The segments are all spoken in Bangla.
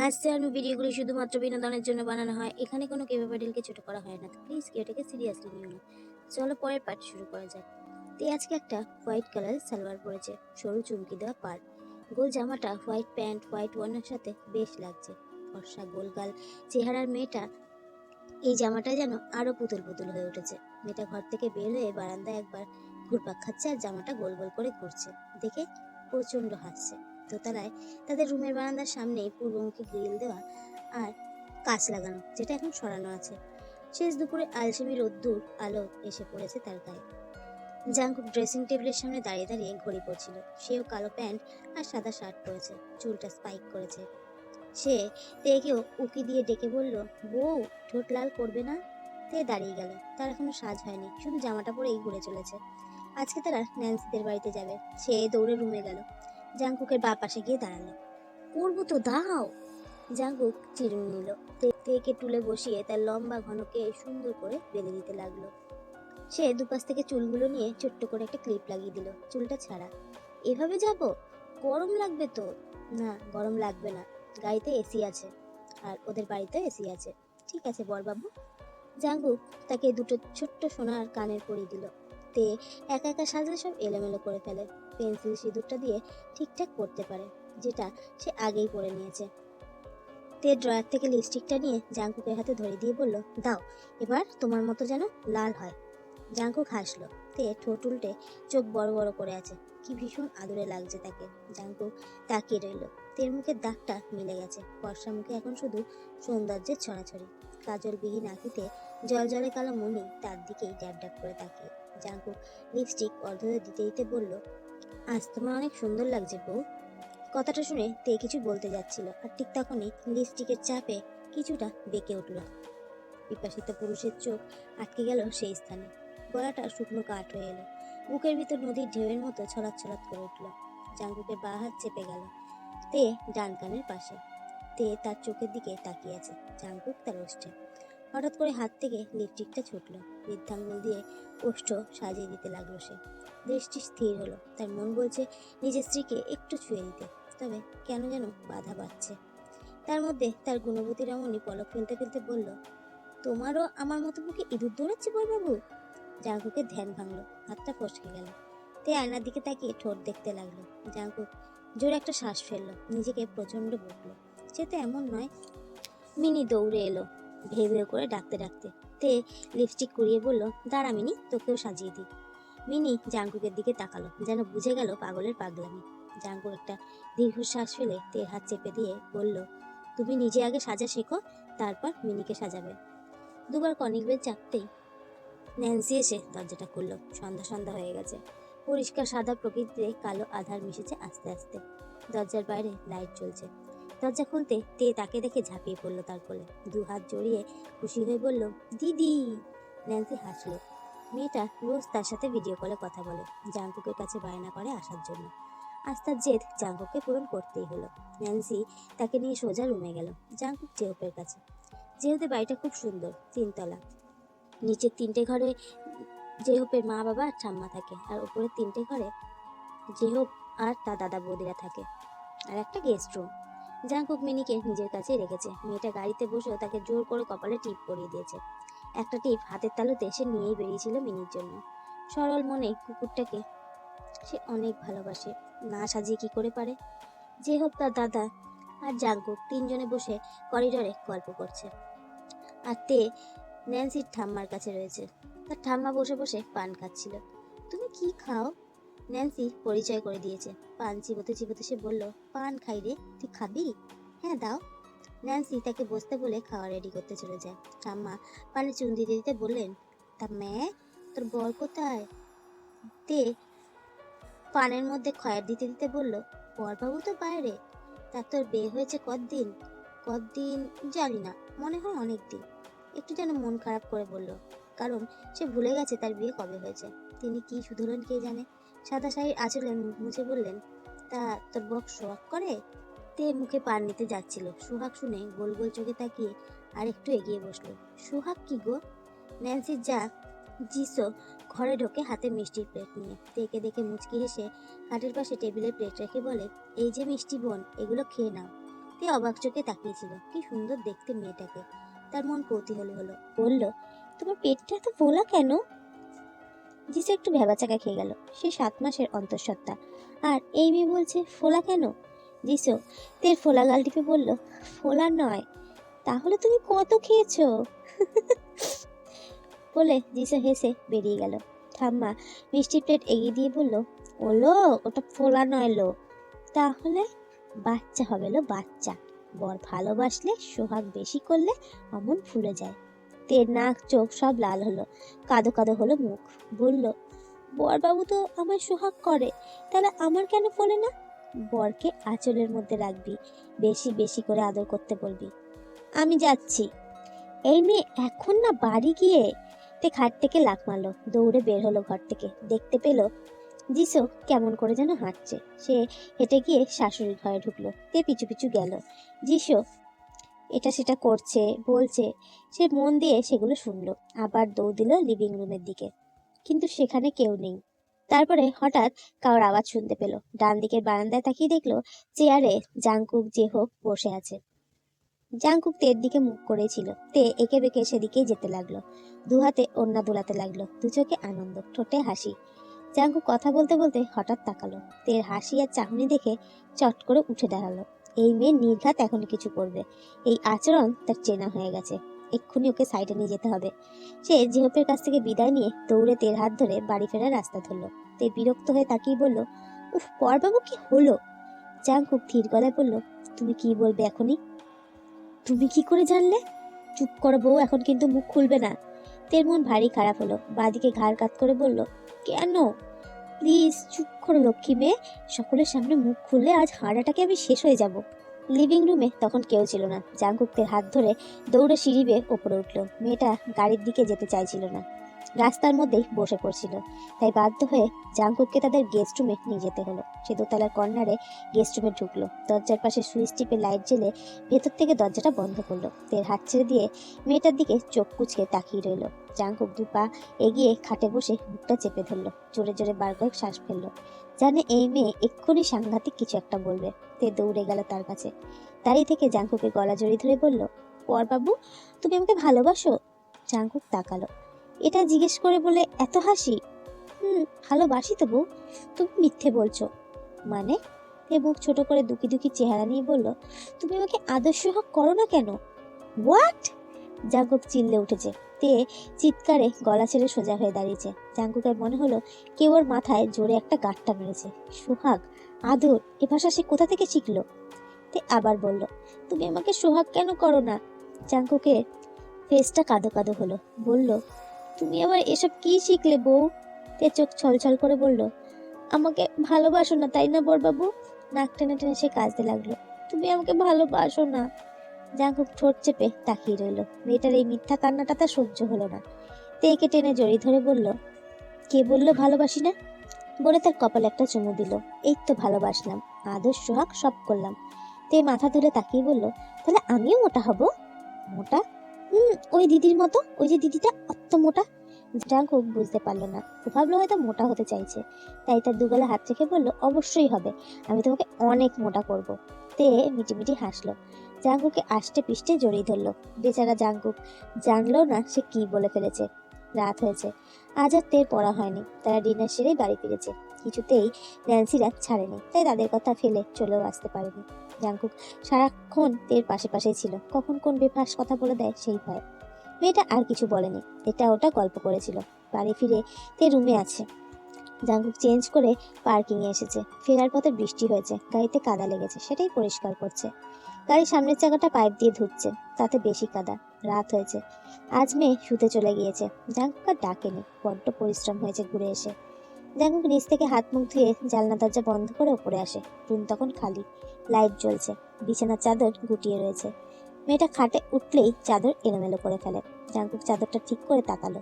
হাস্যান্য ভিডিওগুলি শুধুমাত্র বিনোদনের জন্য বানানো হয়। এখানে কোনো কেবে প্যাটেলকে ছোট করা হয় না। প্লিজ কেউ এটাকে সিরিয়াসলি নিও না। চলো পরের পার্ট শুরু করা যাক। তে আজকে একটা হোয়াইট কালার সালোয়ার পরেছে। সরু চুমকি দেওয়া পার। গোল জামাটা হোয়াইট প্যান্ট হোয়াইট ওয়ানের সাথে বেশ লাগছে। ফর্সা গোলগাল চেহারার মেয়েটা এই জামাটা যেন আরও পুতুল পুতুল হয়ে উঠেছে। মেয়েটা ঘর থেকে বের হয়ে বারান্দায় একবার ঘুরপাক খাচ্ছে আর জামাটা গোল গোল করে ঘুরছে। দেখে প্রচণ্ড হাসছে। দোতলায় তাদের রুমের বারান্দার সামনেই পূর্বমুখী গ্রিল দেওয়া আর কাঁচ লাগানো, যেটা এখন সরানো আছে। শেষ দুপুরে আলসেমি রোদ্দুর আলো এসে পড়েছে তার গায়ে। জাঙ্কুক ড্রেসিং টেবিলের সামনে দাঁড়িয়ে দাঁড়িয়ে ঘড়ি পড়ছিল সেও কালো প্যান্ট আর সাদা শার্ট পরেছে, চুলটা স্পাইক করেছে। সে তেকেও উকি দিয়ে ডেকে বলল, বউ, ঠোঁট লাল করবে না? তে দাঁড়িয়ে গেল। তার এখনও সাজ হয়নি, শুধু জামাটা পরেই ঘুরে চলেছে। আজকে তারা ন্যান্সিদের বাড়িতে যাবে। সে দৌড়ে রুমে গেল। জাঙ্কুকের বা পাশে গিয়ে দাঁড়াল। করব তো দাও জাঙ্কুক চিরুনি নিল। তেকে তুলে বসিয়ে তার লম্বা ঘনকে সুন্দর করে বেঁধে দিতে লাগল। সে দুপাশ থেকে চুলগুলো নিয়ে ছোট্ট করে একটা ক্লিপ লাগিয়ে দিল, চুলটা ছাড়া। এভাবে যাব? গরম লাগবে তো? না, গরম লাগবে না। গাড়িতে এসি আছে। আর ওদের বাড়িতে এসি আছে। ঠিক আছে, বরবাবু। জাঙ্গুক তাকে দুটো ছোট্ট সোনার কানের পরিয়ে দিল। তে একা একা সাজলে সব এলোমেলো করে ফেলে। পেন্সিল সিঁদুরটা দিয়ে ঠিকঠাক করতে পারে, যেটা সে আগেই পরে নিয়েছে। তে ড্রয়ার থেকে লিপস্টিকটা নিয়ে জাঙ্কুকের হাতে ধরে দিয়ে বলল, দাও, এবার তোমার মতো যেন লাল হয়। জাঙ্কুক হাসলো। তে ঠোঁট উল্টে চোখ বড় বড় করে আছে। কি ভীষণ আদরে লাগছে তাকে। জাঙ্কুক তাকিয়ে রইল। তের মুখের দাগটা মিলে গেছে। বর্ষা মুখে এখন শুধু সৌন্দর্যের ছড়াছড়ি। কাজলবিহীন আঁকিতে জল জলে কালো মনি তার দিকেই ড্যাব ড্যাব করে তাকিয়ে। জাঙ্কুক লিপস্টিক অর্ধ দিতে দিতে বলল আজ তোমার অনেক সুন্দর লাগছে বউ। কথাটা শুনে তে কিছু বলতে যাচ্ছিল, আর ঠিক তখনই লিপস্টিকের চাপে কিছুটা বেঁকে উঠল। বিপাসিত পুরুষের চোখ আটকে গেল সেই স্থানে। গলাটা শুকনো কাঠ হয়ে এলো। বুকের ভিতর নদীর ঢেউয়ের মতো ছলাৎ ছলাৎ করে উঠল। জাঙ্কুকের বা হাত চেপে গেল। তে ডান কানের পাশে। তে তার চোখের দিকে তাকিয়ে আছে। জাঙ্কুক তার ওষ্ঠে হঠাৎ করে হাত থেকে লিপস্টিকটা ছুটলো। বৃদ্ধাঙ্গুল দিয়ে ওষ্ঠ সাজিয়ে দিতে লাগল সে। দৃষ্টি স্থির হলো। তার মন বলছে, নিজের স্ত্রীকে একটু ছুঁয়ে দিতে। তবে কেন যেন বাধা পাচ্ছে। তার মধ্যে তার গুণবতী রমণী পলক ফেলতে ফেলতে বলল, তোমারও আমার মতো বুকে ইঁদুর দৌড়াচ্ছে বরবাবু জাঙ্কুকে ধ্যান ভাঙলো। হাতটা ফসকে গেল। তে আয়নার দিকে তাকিয়ে ঠোঁট দেখতে লাগল। জাঙ্কুক জোরে একটা শ্বাস ফেলল। নিজেকে প্রচণ্ড বকলো। সে তো এমন নয়। মিনি দৌড়ে এলো। ভেউ ভেউ করে ডাকতে ডাকতে। তে লিপস্টিক কুড়িয়ে বলল, দাঁড়া মিনি, তোকেও সাজিয়ে দিই। মিনি জাঙ্কুকের দিকে তাকালো, যেন বুঝে গেল পাগলের পাগলামি। জাঙ্কুক একটা দীর্ঘশ্বাস ফেলে তের হাত চেপে দিয়ে বলল, তুমি নিজে আগে সাজা শেখো, তারপর মিনিকে সাজাবে। দুবার কনিক বেল চাপতেই ন্যান্সি এসে দরজাটা খুললো। সন্ধ্যা সন্ধ্যা হয়ে গেছে। পরিষ্কার সাদা প্রকৃতিতে কালো আধার মিশেছে আস্তে আস্তে। দরজার বাইরে লাইট জ্বলছে। দরজা খুলতে তে তাকে দেখে ঝাঁপিয়ে পড়ল তার কোলে। দু হাত জড়িয়ে খুশি হয়ে বলল, দিদি! ন্যান্সি হাসলো। মেয়েটা রোজ তার সাথে ভিডিও কলে কথা বলে জাঙ্কুকের কাছে বায়না করে আসার জন্য। আজ তার জেদ জাঙ্কুককে পূরণ করতেই হলো। ন্যান্সি তাকে নিয়ে সোজা রুমে গেল জাঙ্কুক জেহপের কাছে। জেহপের বাড়িটা খুব সুন্দর, তিনতলা। নিচের তিনটে ঘরে জেহপের মা বাবা আর ঠাম্মা থাকে, আর উপরের তিনটে ঘরে জেহপ আর তার দাদা বৌদিরা থাকে। আর একটা গেস্ট রুম জাঙ্কুক মিনিকে নিজের কাছে রেখেছে। মেয়েটা গাড়িতে বসেও তাকে জোর করে কপালে টিপ পরিয়ে দিয়েছে। একটা টিপ হাতের তালুতে সে নিয়েই বেরিয়েছিল মিনির জন্য। সরল মনে কুকুরটাকে সে অনেক ভালোবাসে। না সাজিয়ে কি করে পারে? যে হোক তার দাদা আর জাঙ্কুক তিনজনে বসে করিডরে গল্প করছে। আর তে ন্যান্সির ঠাম্মার কাছে রয়েছে। তার ঠাম্মা বসে বসে পান খাচ্ছিল। তুমি কি খাও? ন্যান্সি পরিচয় করে দিয়েছে। পান চিবোতে চিবোতে সে বলল, পান খাই রে, তুই খাবি? হ্যাঁ দাও। ন্যান্সি তাকে বসতে বলে খাওয়া রেডি করতে চলে যায়। ঠাম্মা পানে চুন দিতে দিতে বললেন, তা মেয়ে, তোর বর কোথায়? তে পানের মধ্যে খয়ের দিতে দিতে বলল, বরবাবু তো বাইরে। তা তোর বিয়ে হয়েছে কতদিন? কতদিন জানি না, মনে হয় অনেক দিন একটু যেন মন খারাপ করে বলল, কারণ সে ভুলে গেছে তার বিয়ে কবে হয়েছে। তিনি কি শুধলেন কে জানে? সাদা শাড়ির আঁচলে মুখ মুছে বললেন, তা তোর বক সোহাগ করে? তে মুখে পান নিতে যাচ্ছিল। সোহাগ শুনে গোল গোল চোখে তাকিয়ে আর একটু এগিয়ে বসল। সোহাগ কি গো? ন্যান্সির যা। জিসো, ঘরে ঢোকে হাতে মিষ্টির প্লেট নিয়ে। তেকে দেখে মুচকি হেসে খাটের পাশে টেবিলে প্লেট রেখে বলে, এই যে মিষ্টি বোন, এগুলো খেয়ে নাও। তে অবাক চোখে তাকিয়েছিল, কি সুন্দর দেখতে মেয়েটাকে। তার মন কৌতূহলী হলো, বলল, তোমার পেটটা এত ফোলা কেন? জিসু একটু ভেবাচাকা খেয়ে গেল। সে সাত মাসের অন্তঃসত্ত্বা। আর এই মেয়ে বলছে, ফোলা কেন? জিসু তের ফোলা গাল টিপে বলল, ফোলা নয়, তাহলে তুমি কত খেয়েছো? বলে জিসু হেসে বেরিয়ে গেল। ঠাম্মা মিষ্টি প্লেট এগিয়ে দিয়ে বলল ওলো ওটা ফোলা নয় লো তাহলে বাচ্চা হবে লো বাচ্চা। বর ভালোবাসলে, সোহাগ বেশি করলে অমন ফুলে যায়। তের নাক, চোখ সব লাল হলো। কাদো কাদো হলো মুখ। বলল, বরবাবু তো আমার সোহাগ করে, তাহলে আমার কেন ফোলে না? বরকে আঁচলের মধ্যে রাখবি, বেশি বেশি করে আদর করতে বলবি। আমি যাচ্ছি। এই মেয়ে এখন না বাড়ি গিয়ে তে খাট থেকে লাখ মারলো, দৌড়ে বের হলো ঘর থেকে। দেখতে পেল, জিসো কেমন করে যেন হাঁটছে। সে হেঁটে গিয়ে শাশুড়ির ঘরে ঢুকলো, তে পিছু পিছু গেল। জিসো এটা সেটা করছে, বলছে। সে মন দিয়ে সেগুলো শুনলো। আবার দৌড় দিল লিভিং রুমের দিকে। কিন্তু সেখানে কেউ নেই। তারপরে হঠাৎ কারোর আওয়াজ শুনতে পেল। ডান দিকের বারান্দায় তাকিয়ে দেখল, চেয়ারে জাংকুক যে হোক বসে আছে। জাংকুক তের দিকে মুখ করেছিল তে একে বেঁকে সেদিকেই যেতে লাগল। দু হাতে ওন্না দোলাতে লাগল। দু চোখে আনন্দ, ঠোঁটে হাসি। জাংকুক কথা বলতে বলতে হঠাৎ তাকালো। তের হাসি আর চাহনি দেখে চট করে উঠে দাঁড়াল। এই মেয়ে নির্ঘাত এখন কিছু করবে। এই আচরণ তার চেনা হয়ে গেছে। এক্ষুনি ওকে সাইডে নিয়ে যেতে হবে। সে জিহপের কাছ থেকে বিদায় নিয়ে দৌড়ে তের হাত ধরে বাড়ি ফেরার রাস্তা ধরলো। তে বিরক্ত হয়ে তাকিয়ে বলল, উফ পরবাবু কি হলো? জাংকুক ধীর গলায় বলল, তুমি কি বলবে এখনই? তুমি কি করে জানলে? চুপ করো বউ, এখন কিন্তু মুখ খুলবে না। তের মন ভারী খারাপ হলো। বাদিকে ঘাড় কাত করে বলল, কেন? প্লিজ চুপ করো, লক্ষ্মী মেয়ে। সকলের সামনে মুখ খুললে আজ হাঁড়াটাকে আমি শেষ হয়ে যাব। লিভিং রুমে তখন কেউ ছিল না। জাঙ্গুকদের হাত ধরে দৌড়ে সিঁড়ি বেয়ে ওপরে উঠল। মেয়েটা গাড়ির দিকে যেতে চাইছিল না। রাস্তার মধ্যেই বসে পড়ছিল। তাই বাধ্য হয়ে জাংকুককে তাদের গেস্ট রুমে নিয়ে যেতে হলো। সে দোতলার কর্নারে গেস্ট রুমে ঢুকলো। দরজার পাশে সুইচ টিপে লাইট জ্বেলে ভেতর থেকে দরজাটা বন্ধ করল। তের হাত ছেড়ে দিয়ে মেয়েটার দিকে চোখ কুচকে তাকিয়ে রইল। জাংকুক দু পা এগিয়ে খাটে বসে বুকটা চেপে ধরলো। জোরে জোরে বার কয়েক শ্বাস ফেলল। জানে এই মেয়ে এক্ষুনি সাংঘাতিক কিছু একটা বলবে। তে দৌড়ে গেল তার কাছে। দাঁড়িয়ে থেকে জাংকুকে গলা জড়িয়ে ধরে বলল পর বাবু তুমি আমাকে ভালোবাসো? জাংকুক তাকালো। এটা জিজ্ঞেস করে বলে, এত হাসি? হুম, ভালোবাসি তো বউ তুমি মিথ্যে বলছো। মানে? এ বুক ছোট করে দুকি দুকি চেহারা নিয়ে বলল, তুমি আমাকে আদর্শ হক করো না কেন? হোয়াট জাঙ্কুক চিল্লে উঠেছে। তে চিৎকারে গলা ছেড়ে সোজা হয়ে দাঁড়িয়েছে। জাঙ্কুকের মনে হলো কেউ ওর মাথায় জোরে একটা গাঁটটা মেরেছে। সোহাগ, আদর, এ ভাষা সে কোথা থেকে শিখলো? তে আবার বলল, তুমি আমাকে সোহাগ কেন করো না? জাঙ্কুকের ফেসটা কাদো কাদো হলো। বলল তুমি আবার এসব কি শিখলে বউ? তে চোখ ছলছল করে বলল, আমাকে ভালোবাসো না, তাই না বড়বাবু নাক টেনে টেনে সে কাঁদতে লাগল, তুমি আমাকে ভালোবাসো না। জাঙ্কুক ঠোঁট চেপে তাকিয়ে রইল, মেয়েটার এই মিথ্যা কান্নাটা তার সহ্য হলো না। তে একে টেনে জড়িয়ে ধরে বলল, কে বলল ভালোবাসি না? বলে তার কপালে একটা চুমু দিল, এই তো ভালোবাসলাম, আদর, সোহাগ সব করলাম। তে মাথা তুলে তাকিয়ে বলল, তাহলে আমিও মোটা হব? মোটা? হুম, ওই দিদির মতো, ওই যে দিদিটা অত মোটা। জাঙ্কুক বুঝতে পারল না। ভাবলো হয়তো মোটা হতে চাইছে। তাই তার দুগালে হাত রেখে বলল, অবশ্যই হবে। আমি তোমাকে অনেক মোটা করব। তে মিটিমিটি হাসলো। জাঙ্কুকে আষ্টে পিষ্টে জড়িয়ে ধরলো। বেচারা জাঙ্কুক জানলো না সে কি বলে ফেলেছে। রাত হয়েছে। আজ আর তের পড়া হয়নি। তারা ডিনার সেরেই বাড়ি ফিরেছে। কিছুতেই ন্যান্সিরা ছাড়েনি। তাই তাদের কথা ফেলে চলেও আসতে পারেনি। জাঙ্কুক সারাক্ষণ তের পাশে পাশেই ছিল। কখন কোন বেফাস কথা বলে দেয় সেই ভয়। মেয়েটা আর কিছু বলেনি। এটা ওটা গল্প করেছিল। বাড়ি ফিরে তে রুমে আছে। জাঙ্কুক চেঞ্জ করে পার্কিংয়ে এসেছে। ফেরার পথে বৃষ্টি হয়েছে। গাড়িতে কাদা লেগেছে। সেটাই পরিষ্কার করছে। গাড়ির সামনের চাকাটা পাইপ দিয়ে ধুচ্ছে। তাতে বেশি কাদা। রাত হয়েছে। আজ মেয়ে শুতে চলে গিয়েছে। জাঙ্কুক আর ডাকেনি। বড্ড পরিশ্রম হয়েছে ঘুরে এসে। জাঙ্কুক নিচ থেকে হাত মুখ ধুয়ে জানলা দরজা বন্ধ করে ওপরে আসে। রুম তখন খালি। লাইট জ্বলছে, বিছানার চাদর গুটিয়ে রয়েছে। মেয়েটা খাটে উঠলেই চাদর এলোমেলো করে ফেলে। জাঙ্কুক চাদরটা ঠিক করে তাকালো।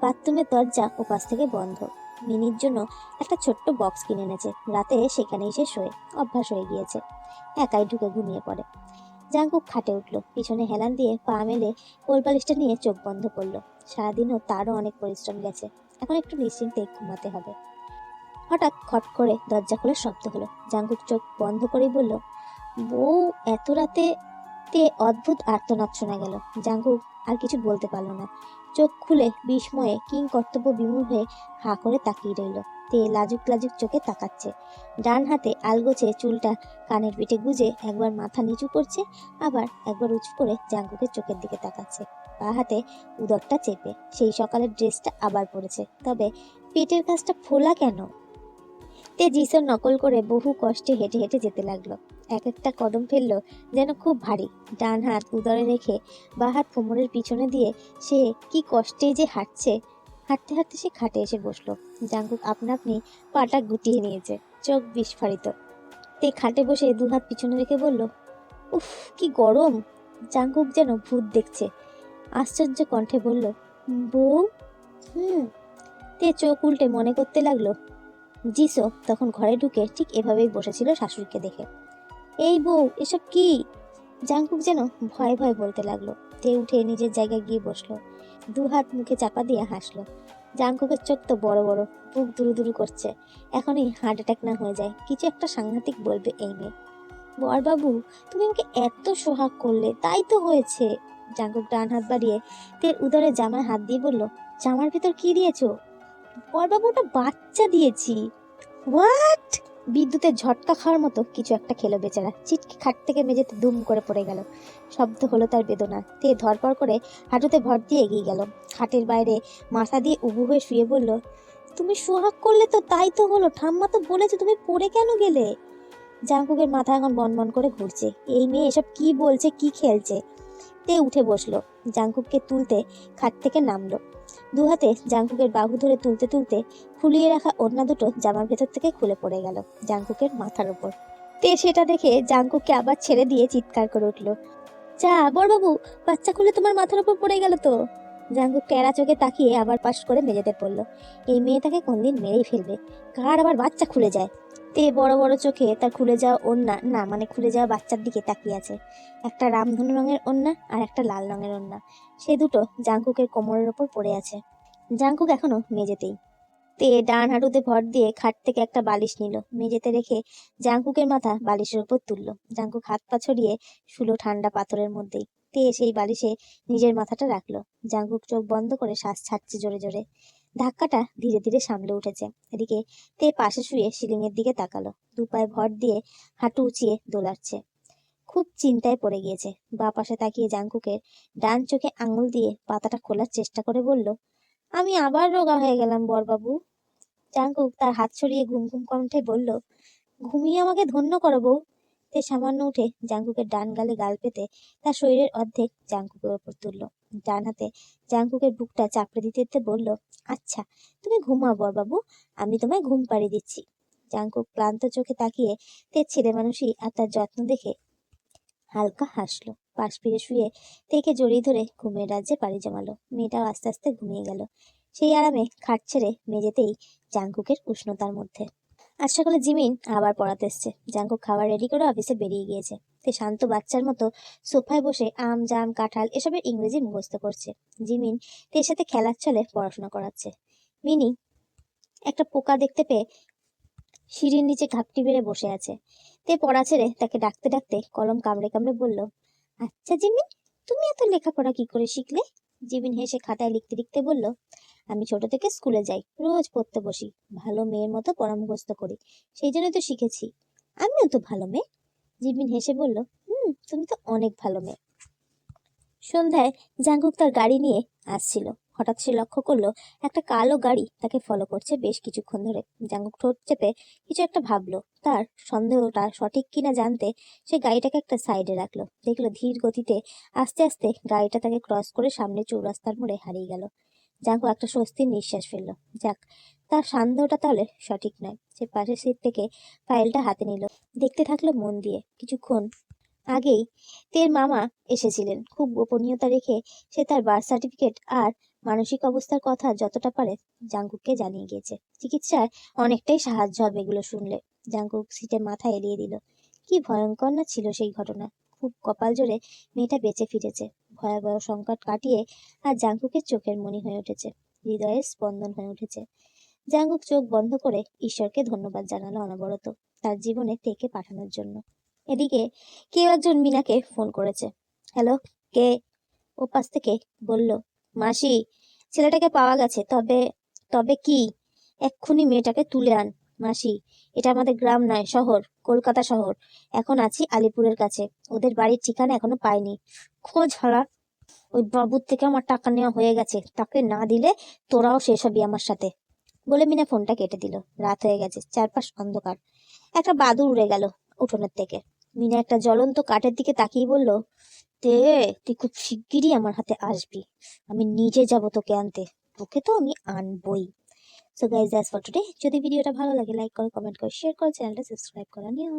বাথরুমের দরজা ওপাশ থেকে বন্ধ। মিনির জন্য একটা ছোট্ট বক্স কিনে এনেছে। রাতে সেখানেই সে শোয়ে, অভ্যাস হয়ে গিয়েছে। একাই ঢুকে ঘুমিয়ে পড়ে। জাঙ্কুক খাটে উঠল। পিছনে হেলান দিয়ে পা মেলে কোলপালিশটা নিয়ে চোখ বন্ধ করল। সারাদিনও তারও অনেক পরিশ্রম গেছে। এখন একটু নিশ্চিন্তে ঘুমাতে হবে। হঠাৎ খট করে দরজা খোলার শব্দ হলো। জাঙ্কুক চোখ বন্ধ করেই বলল, বউ, এত রাতে তে অদ্ভুত আর্তনাদ শোনা গেল। জাঙ্গু আর কিছু বলতে পারল না। চোখ খুলে বিস্ময়ে কিং কর্তব্য বিমূঢ় হয়ে হা করে তাকিয়ে রইল। তে লাজুক লাজুক চোখে তাকাচ্ছে। ডান হাতে আলগোছে চুলটা কানের পিঠে গুজে একবার মাথা নিচু করছে, আবার একবার উঁচু করে জাঙ্গুকে চোখের দিকে তাকাচ্ছে। বা হাতে উদরটা চেপে। সেই সকালের ড্রেসটা আবার পরেছে। তবে পেটের কাজটা ফোলা কেন? তে জিসের নকল করে বহু কষ্টে হেঁটে হেঁটে যেতে লাগল। এক একটা কদম ফেলল যেন খুব ভারী। ডান হাত উদরে রেখে বা হাত কোমরের পিছনে দিয়ে সে কি কষ্টে যে হাঁটছে। হাঁটতে হাঁটতে সে খাটে এসে বসল। জাঙ্কুক আপনা আপনি পাটা গুটিয়ে নিয়েছে, চোখ বিস্ফারিত। তে খাটে বসে দু হাত পিছনে রেখে বলল, উফ, কি গরম! জাঙ্কুক যেন ভূত দেখছে। আশ্চর্য কণ্ঠে বলল, বউ? হুম। তে চোখ উল্টে মনে করতে লাগল জিসো তখন ঘরে ঢুকে ঠিক এভাবেই বসেছিল শাশুড়িকে দেখে। এই বউ, এসব কি? জাংকুক যেন ভয় ভয় বলতে লাগল। তে উঠে নিজের জায়গায় গিয়ে বসল। দু হাত মুখে চাপা দিয়ে হাসলো। জাংকুকের চোখ তো বড় বড়, বুক দুরু দুরু করছে। এখনই হার্ট অ্যাটাক না হয়ে যায়। কিছু একটা সাংঘাতিক বলবে এই মেয়ে। বরবাবু, তুমি আমাকে এত সোহাগ করলে, তাই তো হয়েছে। জাঙ্কুক ডান হাত বাড়িয়ে তের উদরে জামায় হাত দিয়ে বলল, জামার ভেতর কি দিয়েছ? বরবাবু ওটা বাচ্চা দিয়েছি। হোয়াট বিদ্যুতের ঝটকা খাওয়ার মতো কিছু একটা খেলো বেচারা। চিটকে খাট থেকে মেঝেতে দুম করে পড়ে গেল। শব্দ হলো তার বেদনা। তে ধরপড় করে হাঁটুতে ভর দিয়ে এগিয়ে গেল। খাটের বাইরে মাথা দিয়ে উবু হয়ে শুয়ে বলল, তুমি সোহাগ করলে তো তাই তো হলো। ঠাম্মা তো বলেছে তুমি পড়ে কেন গেলে? জাঙ্কুকের মাথা এখন বনবন করে ঘুরছে। এই মেয়ে এসব কি বলছে, কি খেলছে? তে উঠে বসল। জাঙ্কুককে তুলতে খাট থেকে নামলো। দু হাতে জাংকুকের বাহু ধরে তুলতে তুলতে ফুলিয়ে রাখা ওড়না দুটো জামার ভেতর থেকে খুলে পড়ে গেল জাংকুকের মাথার উপর। তে সেটা দেখে জাংকুককে আবার ছেড়ে দিয়ে চিৎকার করে উঠল, যা, বড়বাবু, বাচ্চা খুলে তোমার মাথার উপর পড়ে গেল তো? জাংকুক টেরা চোখে তাকিয়ে আবার পাশ করে মেঝেতে পড়ল, এই মেয়েটাকে কোনদিন মেরেই ফেলবে, কার আবার বাচ্চা খুলে যায়? তে বড় বড় চোখে তার খুলে যাওয়া ওড়না, না মানে খুলে যাওয়া বাচ্চার দিকে তাকিয়ে আছে। একটা রামধনু রঙের ওড়না আর একটা লাল রঙের ওড়না। সে দুটো জাঙ্কুকের কোমরের ওপর পড়ে আছে। জাঙ্কুক এখনও মেঝেতেই। তে ডান হাঁটুতে ভর দিয়ে খাট থেকে একটা বালিশ নিল। মেঝেতে রেখে জাঙ্কুকের মাথা বালিশের উপর তুললো। জাঙ্কুক হাত পা ছড়িয়ে শুলো ঠান্ডা পাথরের মধ্যেই। তে সেই বালিশে নিজের মাথাটা রাখল। জাঙ্কুক চোখ বন্ধ করে শ্বাস ছাড়ছে জোরে জোরে। ধাক্কাটা ধীরে ধীরে সামলে উঠেছে। এদিকে তে পাশে শুয়ে সিলিংয়ের দিকে তাকালো। দু পায়ে ভর দিয়ে হাঁটু উঁচিয়ে দোলাচ্ছে। খুব চিন্তায় পড়ে গিয়েছে। বা পাশে তাকিয়ে জাঙ্কুকের ডান চোখে আঙুল দিয়ে পাতাটা খোলার চেষ্টা করে বলল, আমি আবার রোগা হয়ে গেলাম, বরবাবু। জাঙ্কুক তার হাত ছড়িয়ে ঘুম ঘুম কণ্ঠে বলল, ঘুমিয়ে আমাকে ধন্য করো বউ। তে সামান্য উঠে জাঙ্কুকের ডান গালে গাল পেতে তার শরীরের অর্ধেক জাঙ্কুকের ওপর তুললো। ডান হাতে জাঙ্কুকের বুকটা চাপড়ে দিতে দিতে বলল আচ্ছা তুমি ঘুমাও বাবু আমি তোমায় ঘুম পাড়িয়ে দিচ্ছি। জাঙ্কুক ক্লান্ত চোখে তাকিয়ে তে ছেলে মানুষই আর তার যত্ন দেখে হালকা হাসলো। পাশ ফিরে শুয়ে তেকে জড়িয়ে ধরে ঘুমের রাজ্যে পাড়ি জমালো। মেয়েটাও আস্তে আস্তে ঘুমিয়ে গেল। সেই আরামে খাট ছেড়ে মেঝেতেই জাঙ্কুকের উষ্ণতার মধ্যে আজ সকালে জিমিন আবার পড়াতে এসছে। জাঙ্কুক খাবার রেডি করে অফিসে বেরিয়ে গিয়েছে। তে শান্ত বাচ্চার মতো সোফায় বসে আম, জাম, কাঁঠাল এসবের ইংরেজি মুখস্থ করছে। জিমিন তের সাথে খেলার ছলে পড়াশোনা করাচ্ছে। মিনি একটা পোকা দেখতে পেয়ে সিঁড়ির নিচে ঘাপটি বেড়ে বসে আছে। তে পড়া ছেড়ে তাকে ডাকতে ডাকতে কলম কামড়ে কামড়ে বলল আচ্ছা জিমিন তুমি এত লেখাপড়া কি করে শিখলে? জিমিন হেসে খাতায় লিখতে লিখতে বলল আমি ছোট থেকে স্কুলে যাই, রোজ পড়তে বসি, ভালো মেয়ের মতো পড়া করি, সেই জন্য তো শিখেছি। আমিও তো ভালো মেয়ে। জিমিন হেসে বলল, হুম, তুমি তো অনেক ভালো মেয়ে। সন্ধ্যায় জাঙ্কুক তার গাড়ি নিয়ে আসছিল। হঠাৎ সে লক্ষ্য করল, একটা কালো গাড়ি তাকে ফলো করছে বেশ কিছুক্ষণ ধরে। জাঙ্কুক ঠোঁট চেপে কিছু একটা ভাবলো। তার সন্দেহটা সঠিক কিনা জানতে সে গাড়িটাকে একটা সাইডে রাখল। দেখল ধীর গতিতে আস্তে আস্তে গাড়িটা তাকে ক্রস করে সামনে চৌরাস্তার মোড়ে হারিয়ে গেল। জাঙ্কু একটা স্বস্তির নিঃশ্বাস ফেলল। যাক, তার সন্দেহটা তাহলে সঠিক নয়। সে পাশের সিট থেকে ফাইলটা হাতে নিল। দেখতে থাকল মন দিয়ে। কিছুক্ষণ আগেই তের মামা এসেছিলেন। খুব গোপনীয়তা রেখে সে তার বার্থ সার্টিফিকেট আর মানসিক অবস্থার কথা যতটা পারে জাঙ্কুককে জানিয়ে গিয়েছে। চিকিৎসায় অনেকটাই সাহায্য হবে এগুলো শুনলে। জাঙ্কুক সিটে মাথা এলিয়ে দিল। কি ভয়ঙ্কর না ছিল সেই ঘটনা। খুব কপাল জোরে মেয়েটা বেঁচে ফিরেছে। ভয়াবহ সংকট কাটিয়ে আর জাঙ্কুকের চোখের মনি হয়ে উঠেছে হৃদয়ের স্পন্দন হয়ে উঠেছে। জাঙ্কুক চোখ বন্ধ করে ঈশ্বরকে ধন্যবাদ জানালো অনবরত, তার জীবনে থেকে পাঠানোর জন্য। এদিকে কেউ একজন মিনাকে ফোন করেছে। হ্যালো, কে? ও পাশ থেকে বলল, মাসি, ছেলেটাকে পাওয়া গেছে, তবে তবে কি? এক্ষুনি মেয়েটাকে তুলে আন। মাসি, এটা আমাদের গ্রাম নয়, শহর, কলকাতা শহর। এখন আছি আলিপুরের কাছে। ওদের বাড়ির ঠিকানা এখনও পাইনি। খোঁজ হারা, ওই বাবুর থেকে আমার টাকা নেওয়া হয়ে গেছে। তাকে না দিলে তোরাও শেষ হবি আমার সাথে। বলে মিনা ফোনটা কেটে দিল। রাত হয়ে গেছে, চারপাশ অন্ধকার। একটা বাদুর উড়ে গেল উঠোনের থেকে। মিনা একটা জ্বলন্ত কাঠের দিকে তাকিয়ে বলল, তে, তুই খুব শিগগিরই আমার হাতে আসবি। আমি নিজে যাব তোকে আনতে। তোকে তো আমি আনবই। So guys that's for today যদি ভিডিওটা ভালো লাগে লাইক করো কমেন্ট করো শেয়ার করো, চ্যানেলটা সাবস্ক্রাইব করে নিও।